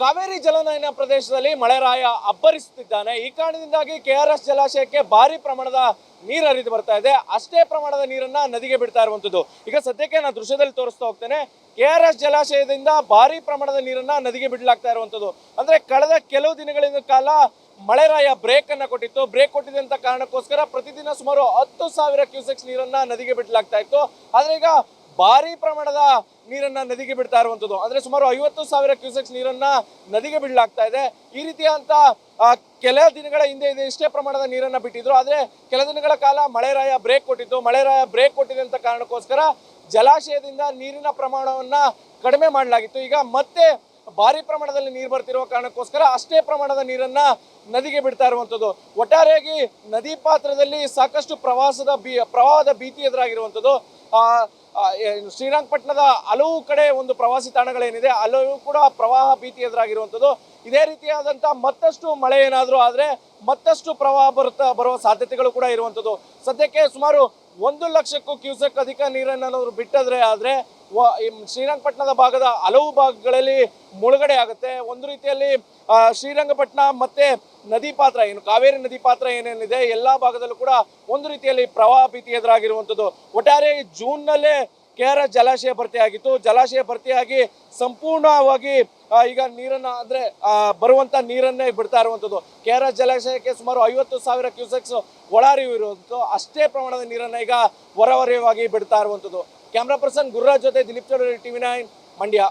ಕಾವೇರಿ ಜಲನಯನ ಪ್ರದೇಶದಲ್ಲಿ ಮಳೆರಾಯ ಅಬ್ಬರಿಸುತ್ತಿದ್ದಾನೆ. ಈ ಕಾರಣದಿಂದಾಗಿ ಕೆ ಆರ್ ಎಸ್ ಜಲಾಶಯಕ್ಕೆ ಭಾರಿ ಪ್ರಮಾಣದ ನೀರು ಹರಿದು ಬರ್ತಾ ಇದೆ. ಅಷ್ಟೇ ಪ್ರಮಾಣದ ನೀರನ್ನ ನದಿಗೆ ಬಿಡ್ತಾ ಇರುವಂತದ್ದು. ಈಗ ಸದ್ಯಕ್ಕೆ ನಾನು ದೃಶ್ಯದಲ್ಲಿ ತೋರಿಸ್ತಾ ಹೋಗ್ತೇನೆ. ಕೆ ಆರ್ ಎಸ್ ಜಲಾಶಯದಿಂದ ಭಾರಿ ಪ್ರಮಾಣದ ನೀರನ್ನ ನದಿಗೆ ಬಿಡಲಾಗ್ತಾ ಇರುವಂತದ್ದು. ಅಂದ್ರೆ ಕಳೆದ ಕೆಲವು ದಿನಗಳಿಂದ ಕಾಲ ಮಳೆರಾಯ ಬ್ರೇಕ್ ಅನ್ನ ಕೊಟ್ಟಿತ್ತು. ಬ್ರೇಕ್ ಕೊಟ್ಟಿದ್ದಂತ ಕಾರಣಕ್ಕೋಸ್ಕರ ಪ್ರತಿದಿನ ಸುಮಾರು ಹತ್ತು ಸಾವಿರ ಕ್ಯೂಸೆಕ್ಸ್ ನೀರನ್ನ ನದಿಗೆ ಬಿಡಲಾಗ್ತಾ ಇತ್ತು. ಆದ್ರೆ ಈಗ ಭಾರಿ ಪ್ರಮಾಣದ ನೀರನ್ನ ನದಿಗೆ ಬಿಡ್ತಾ ಇರುವಂತದ್ದು. ಅಂದ್ರೆ ಸುಮಾರು ಐವತ್ತು ಸಾವಿರ ಕ್ಯೂಸೆಕ್ಸ್ ನೀರನ್ನ ನದಿಗೆ ಬಿಡಲಾಗ್ತಾ ಇದೆ. ಈ ರೀತಿಯಂತ ಕೆಲ ದಿನಗಳ ಹಿಂದೆ ಇದೆ. ಇಷ್ಟೇ ಪ್ರಮಾಣದ ನೀರನ್ನ ಬಿಟ್ಟಿದ್ರು. ಆದ್ರೆ ಕೆಲ ದಿನಗಳ ಕಾಲ ಮಳೆರಾಯ ಬ್ರೇಕ್ ಕೊಟ್ಟಿತ್ತು. ಮಳೆರಾಯ ಬ್ರೇಕ್ ಕೊಟ್ಟಿದೆ ಅಂತ ಕಾರಣಕ್ಕೋಸ್ಕರ ಜಲಾಶಯದಿಂದ ನೀರಿನ ಪ್ರಮಾಣವನ್ನ ಕಡಿಮೆ ಮಾಡಲಾಗಿತ್ತು. ಈಗ ಮತ್ತೆ ಭಾರಿ ಪ್ರಮಾಣದಲ್ಲಿ ನೀರು ಬರ್ತಿರುವ ಕಾರಣಕ್ಕೋಸ್ಕರ ಅಷ್ಟೇ ಪ್ರಮಾಣದ ನೀರನ್ನ ನದಿಗೆ ಬಿಡ್ತಾ ಇರುವಂತದ್ದು. ಒಟ್ಟಾರೆಯಾಗಿ ನದಿ ಪಾತ್ರದಲ್ಲಿ ಸಾಕಷ್ಟು ಪ್ರವಾಸದ ಬಿ ಪ್ರವಾಹದ ಭೀತಿ ಎದುರಾಗಿರುವಂಥದ್ದು ಶ್ರೀರಂಗಪಟ್ಟಣದ ಹಲವು ಕಡೆ ಒಂದು ಪ್ರವಾಸಿ ತಾಣಗಳೇನಿದೆ, ಅಲ್ಲೂ ಕೂಡ ಪ್ರವಾಹ ಭೀತಿ ಎದುರಾಗಿರುವಂಥದ್ದು ಇದೇ ರೀತಿಯಾದಂಥ ಮತ್ತಷ್ಟು ಮಳೆ ಏನಾದರೂ ಆದರೆ ಮತ್ತಷ್ಟು ಪ್ರವಾಹ ಬರುತ್ತಾ, ಬರುವ ಸಾಧ್ಯತೆಗಳು ಕೂಡ ಇರುವಂಥದ್ದು ಸದ್ಯಕ್ಕೆ ಸುಮಾರು ಒಂದು ಲಕ್ಷಕ್ಕೂ ಕ್ಯೂಸೆಕ್ ಅಧಿಕ ನೀರನ್ನು ಬಿಟ್ಟದ್ರೆ ಆದರೆ ಶ್ರೀರಂಗಪಟ್ಟಣದ ಭಾಗದ ಹಲವು ಭಾಗಗಳಲ್ಲಿ ಮುಳುಗಡೆ ಆಗುತ್ತೆ. ಒಂದು ರೀತಿಯಲ್ಲಿ ಶ್ರೀರಂಗಪಟ್ಟಣ ಮತ್ತೆ ನದಿ ಪಾತ್ರ ಏನು, ಕಾವೇರಿ ನದಿ ಪಾತ್ರ ಏನೇನಿದೆ, ಎಲ್ಲಾ ಭಾಗದಲ್ಲೂ ಕೂಡ ಒಂದು ರೀತಿಯಲ್ಲಿ ಪ್ರವಾಹ ಭೀತಿ ಎದುರಾಗಿರುವಂಥದ್ದು. ಒಟ್ಟಾರೆ ಜೂನ್ನಲ್ಲೇ ಕೆ ಆರ್ ಜಲಾಶಯ ಭರ್ತಿಯಾಗಿತ್ತು. ಜಲಾಶಯ ಭರ್ತಿಯಾಗಿ ಸಂಪೂರ್ಣವಾಗಿ ಈಗ ನೀರನ್ನ ಅಂದ್ರೆ ಬರುವಂತ ನೀರನ್ನೇ ಬಿಡ್ತಾ ಇರುವಂಥದ್ದು. ಕೆ ಜಲಾಶಯಕ್ಕೆ ಸುಮಾರು ಐವತ್ತು ಸಾವಿರ ಕ್ಯೂಸೆಕ್ಸ್ ಒಳಹರಿವು ಇರುವಂಥದ್ದು. ಅಷ್ಟೇ ಪ್ರಮಾಣದ ನೀರನ್ನ ಈಗ ಹೊರಹರಿವಾಗಿ ಬಿಡ್ತಾ ಇರುವಂಥದ್ದು. కెమెరా పర్సన్ గుర్రాజ్ జొతే దిలీప్ చౌడరి టీవీ నైన్ మండ్యా